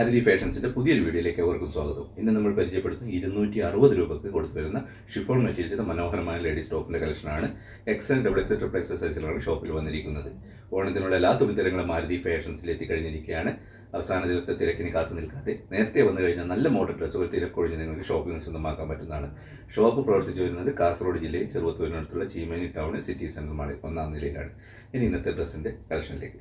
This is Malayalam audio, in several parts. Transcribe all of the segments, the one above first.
അരതി ഫാഷൻസിന്റെ പുതിയൊരു വീഡിയോയിലേക്ക് അവർക്കും സ്വാഗതം. ഇന്ന് നമ്മൾ പരിചയപ്പെടുത്തുന്ന ഇരുന്നൂറ്റി അറുപത് രൂപക്ക് കൊടുത്തു വരുന്ന ഷിഫോൺ മെറ്റീരിയൽസിന്റെ മനോഹരമായ ലേഡീസ് ടോപ്പിന്റെ കളക്ഷനാണ് XL double XL triple XL സൈസിലാണ് ഷോപ്പിൽ വന്നിരിക്കുന്നത്. ഓണത്തിനുള്ള എല്ലാ തുണിത്തരങ്ങളും മാരുതി ഫാഷൻസിൽ എത്തിക്കഴിഞ്ഞിരിക്കുകയാണ്. അവസാന ദിവസത്തെ തിരക്കിന് കാത്തു നിൽക്കാതെ നേരത്തെ വന്നു കഴിഞ്ഞാൽ നല്ല മോഡൽ ഡ്രസ്സുകൾ തിരക്കൊഴിഞ്ഞ് നിങ്ങൾക്ക് ഷോപ്പിംഗ് സ്വന്തമാക്കാൻ പറ്റുന്നതാണ്. ഷോപ്പ് പ്രവർത്തിച്ചു വരുന്നത് കാസർഗോഡ് ജില്ലയിൽ ചെറുവത്തൂരിനടുത്തുള്ള ചീമേനി ടൗൺ സിറ്റി സെന്റർ മാളിൽ ഒന്നാം നിലയിലാണ്. ഇനി ഇന്നത്തെ ഡ്രസ്സിന്റെ കളക്ഷനിലേക്ക്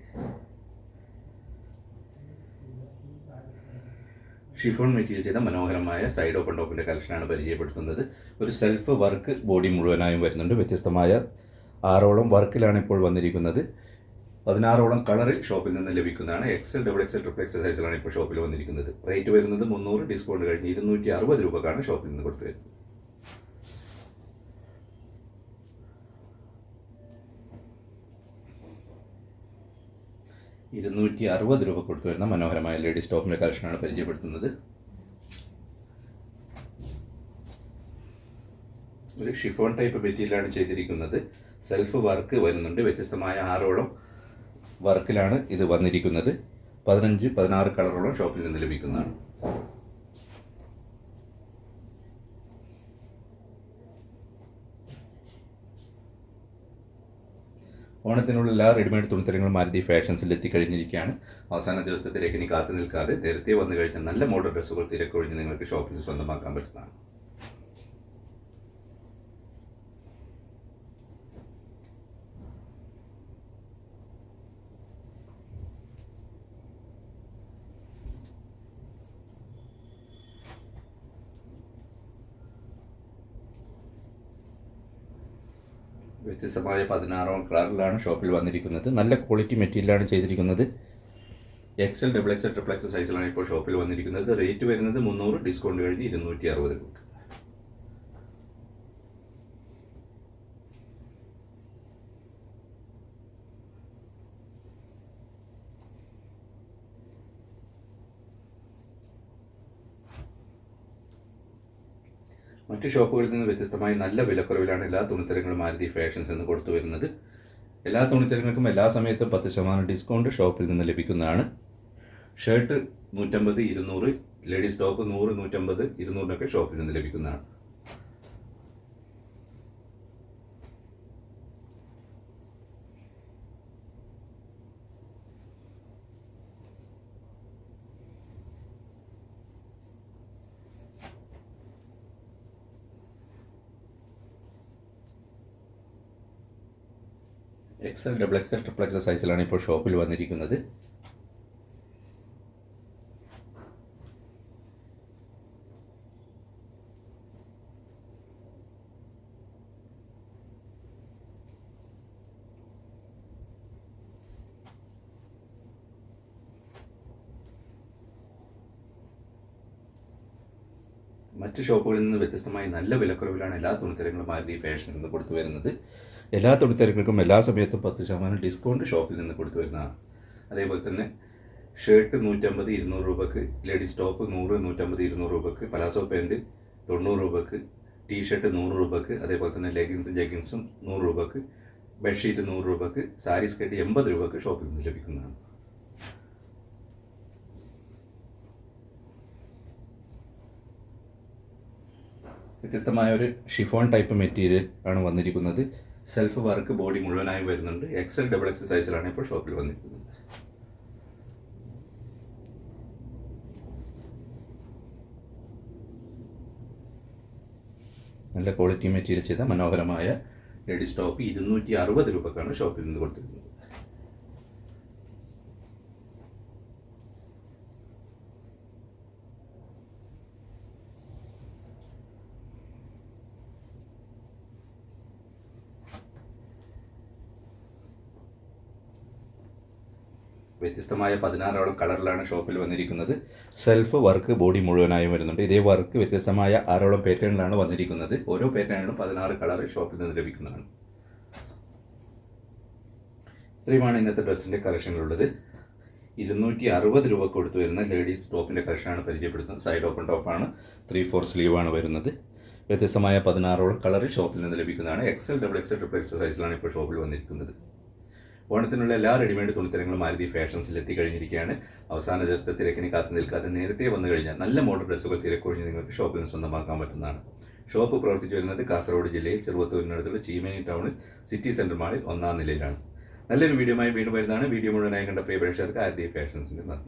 ഷിഫോൺ മെറ്റീരിയൽ ചെയ്ത മനോഹരമായ സൈഡ് ഓപ്പൺ ടോപ്പിന്റെ കളക്ഷനാണ് പരിചയപ്പെടുത്തുന്നത്. ഒരു സെൽഫ് വർക്ക് ബോഡി മുഴുവനായും വരുന്നുണ്ട്. വ്യത്യസ്തമായ ആറോളം വർക്കിലാണ് ഇപ്പോൾ വന്നിരിക്കുന്നത്. പതിനാറോളം കളറിൽ ഷോപ്പിൽ നിന്ന് ലഭിക്കുന്നതാണ്. XL double XL triple XL സൈസിലാണ് ഇപ്പോൾ ഷോപ്പിൽ വന്നിരിക്കുന്നത്. റേറ്റ് വരുന്നത് മുന്നൂറ് ഡിസ്കൗണ്ട് കഴിഞ്ഞ് ഇരുന്നൂറ്റി അറുപത് രൂപക്കാണ് ഷോപ്പിൽ നിന്ന് കൊടുത്തു വരുന്നത്. ഇരുന്നൂറ്റി അറുപത് രൂപ കൊടുത്തു വരുന്ന മനോഹരമായ ലേഡീസ് ടോപ്പിന്റെ കളക്ഷനാണ് പരിചയപ്പെടുത്തുന്നത്. ഒരു ഷിഫോൺ ടൈപ്പ് മെറ്റീരിയലാണ് ചെയ്തിരിക്കുന്നത്. സെൽഫ് വർക്ക് വരുന്നുണ്ട്. വ്യത്യസ്തമായ ആറോളം വർക്കിലാണ് ഇത് വന്നിരിക്കുന്നത്. പതിനഞ്ച് പതിനാറ് കളറോളം ഷോപ്പിൽ നിന്ന് ലഭിക്കുന്നതാണ്. ഓണത്തിനുള്ള എല്ലാ റെഡിമെയ്ഡ് തുണിത്തരങ്ങളും മാരുതി ഫാഷൻസിൽ എത്തിക്കഴിഞ്ഞിരിക്കുകയാണ്. അവസാന ദിവസത്തിലേക്ക് ഇനി കാത്തു നിൽക്കാതെ നേരത്തെ വന്നു കഴിഞ്ഞാൽ നല്ല മോഡൽ ഡ്രസ്സുകൾ തിരക്കൊഴിഞ്ഞ് നിങ്ങൾക്ക് ഷോപ്പിൽ സ്വന്തമാക്കാൻ പറ്റുന്നതാണ്. വ്യത്യസ്തമായ പതിനാറോളം കളറിലാണ് ഷോപ്പിൽ വന്നിരിക്കുന്നത്. നല്ല ക്വാളിറ്റി മെറ്റീരിയലാണ് ചെയ്തിരിക്കുന്നത്. XL double XL triple XL സൈസിലാണ് ഇപ്പോൾ ഷോപ്പിൽ വന്നിരിക്കുന്നത്. റേറ്റ് വരുന്നത് മുന്നൂറ് ഡിസ്കൗണ്ട് കഴിഞ്ഞ് ഇരുന്നൂറ്റി അറുപത് മറ്റു ഷോപ്പുകളിൽ നിന്ന് വ്യത്യസ്തമായി നല്ല വിലക്കുറവിലാണ് എല്ലാ തുണിത്തരങ്ങളും മാരുതി ഫാഷൻസ് എന്ന് കൊടുത്തു വരുന്നത്. എല്ലാ തുണിത്തരങ്ങൾക്കും എല്ലാ സമയത്തും പത്ത് ശതമാനം ഡിസ്കൗണ്ട് ഷോപ്പിൽ നിന്ന് ലഭിക്കുന്നതാണ്. ഷർട്ട് നൂറ്റമ്പത് ഇരുന്നൂറ് ലേഡീസ് ടോപ്പ് നൂറ് നൂറ്റമ്പത് ഇരുന്നൂറിനൊക്കെ ഷോപ്പിൽ നിന്ന് ലഭിക്കുന്നതാണ്. XL double XL triple XL സൈസിലാണ് ഇപ്പോൾ ഷോപ്പിൽ വന്നിരിക്കുന്നത്. മറ്റ് ഷോപ്പുകളിൽ നിന്ന് വ്യത്യസ്തമായി നല്ല വിലക്കുറവിലാണ് എല്ലാ തുണിത്തരങ്ങളും മാരുതി ഫാഷനിൽ നിന്ന് കൊടുത്തു വരുന്നത്. എല്ലാ തുണിത്തരങ്ങൾക്കും എല്ലാ സമയത്തും പത്ത് ശതമാനം ഡിസ്കൗണ്ട് ഷോപ്പിൽ നിന്ന് കൊടുത്തു വരുന്നതാണ്. അതേപോലെ തന്നെ ഷർട്ട് നൂറ്റമ്പത് ഇരുന്നൂറ് രൂപക്ക് ലേഡീസ് ടോപ്പ് നൂറ് നൂറ്റമ്പത് ഇരുന്നൂറ് രൂപക്ക് പലാസോ പാന്റ് തൊണ്ണൂറ് രൂപക്ക് ടീ ഷർട്ട് നൂറ് രൂപക്ക് അതേപോലെ തന്നെ ലെഗിൻസും ജഗിൻസും നൂറ് രൂപക്ക് ബെഡ്ഷീറ്റ് നൂറ് രൂപക്ക് സാരി സ്കേർട്ട് എൺപത് രൂപക്ക് ഷോപ്പിൽ നിന്ന് ലഭിക്കുന്നതാണ്. വ്യത്യസ്തമായ ഒരു ഷിഫോൺ ടൈപ്പ് മെറ്റീരിയൽ ആണ് വന്നിരിക്കുന്നത്. സെൽഫ് വർക്ക് ബോഡി മുഴുവനായി വരുന്നുണ്ട്. എക്സൽ ഡബിൾ എക്സ് സൈസിലാണ് ഇപ്പോൾ ഷോപ്പിൽ വന്നിരിക്കുന്നത്. നല്ല ക്വാളിറ്റി മെറ്റീരിയൽ ചെയ്ത മനോഹരമായ ലേഡീസ് ടോപ്പ് ഇരുന്നൂറ്റി അറുപത് രൂപക്കാണ് ഷോപ്പിൽ നിന്ന് കൊടുത്തിരിക്കുന്നത്. വ്യത്യസ്തമായ പതിനാറോളം കളറിലാണ് ഷോപ്പിൽ വന്നിരിക്കുന്നത്. സെൽഫ് വർക്ക് ബോഡി മുഴുവനായും വരുന്നുണ്ട്. ഇതേ വർക്ക് വ്യത്യസ്തമായ ആറോളം പാറ്റേണിലാണ് വന്നിരിക്കുന്നത്. ഓരോ പാറ്റേണിലും പതിനാറ് കളർ ഷോപ്പിൽ നിന്ന് ലഭിക്കുന്നതാണ്. ഇത്രയുമാണ് ഇന്നത്തെ ഡ്രസ്സിന്റെ കളക്ഷനിലുള്ളത് ഇരുന്നൂറ്റി അറുപത് രൂപ കൊടുത്തു വരുന്ന ലേഡീസ് ടോപ്പിന്റെ കളക്ഷനാണ് പരിചയപ്പെടുത്തുന്നത് സൈഡ് ഓപ്പൺ ടോപ്പാണ് ത്രീ ഫോർ സ്ലീവാണ് വരുന്നത്. വ്യത്യസ്തമായ പതിനാറോളം കളർ ഷോപ്പിൽ നിന്ന് ലഭിക്കുന്നതാണ്. XL double XL triple XL സൈസിലാണ് ഇപ്പോൾ ഷോപ്പിൽ വന്നിരിക്കുന്നത്. ഓണത്തിനുള്ള എല്ലാ റെഡിമെയ്ഡ് തുണിത്തരങ്ങളും മാരുതി ഫാഷൻസിൽ എത്തിക്കഴിഞ്ഞിരിക്കുകയാണ്. അവസാന ദിവസത്തെ തിരക്കിന് കാത്തു നിൽക്കാതെ നേരത്തെ വന്നു കഴിഞ്ഞാൽ നല്ല മോഡൽ ഡ്രസ്സുകൾ തിരക്കൊഴിഞ്ഞ് നിങ്ങൾക്ക് ഷോപ്പിൽ നിന്ന് സ്വന്തമാക്കാൻ പറ്റുന്നതാണ്. ഷോപ്പ് പ്രവർത്തിച്ചു വരുന്നത് കാസർഗോഡ് ജില്ലയിൽ ചെറുവത്തൂരിനടുത്തുള്ള ചീമേനി ടൗണിൽ സിറ്റി സെന്റർ മാളിൽ ഒന്നാം നിലയിലാണ്. നല്ലൊരു വീഡിയോയുമായി വീണ്ടും വരുന്നതാണ്. വീഡിയോ മുഴുവനായി കണ്ട പ്രിയ പ്രേക്ഷകർക്ക് ആദ്യ ഫാഷൻസിന്റെ നന്ദി.